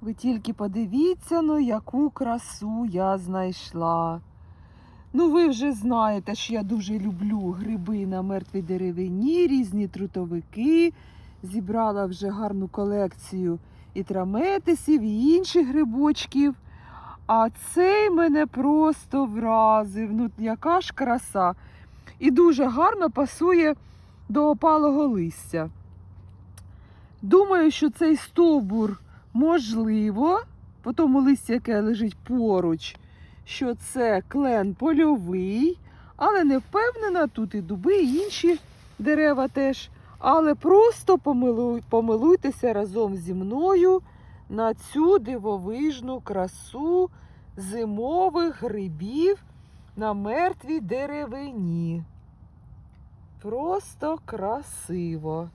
Ви тільки подивіться, ну яку красу я знайшла. Ну, ви вже знаєте, що я дуже люблю гриби на мертвій деревині, різні трутовики. Зібрала вже гарну колекцію і траметисів, і інших грибочків. А цей мене просто вразив. Ну, яка ж краса. І дуже гарно пасує до опалого листя. Думаю, що цей стовбур можливо, по тому листі, яке лежить поруч, що це клен польовий, але не впевнена, тут і дуби, і інші дерева теж. Але просто помилуй, помилуйтеся разом зі мною на цю дивовижну красу зимових грибів на мертвій деревині. Просто красиво.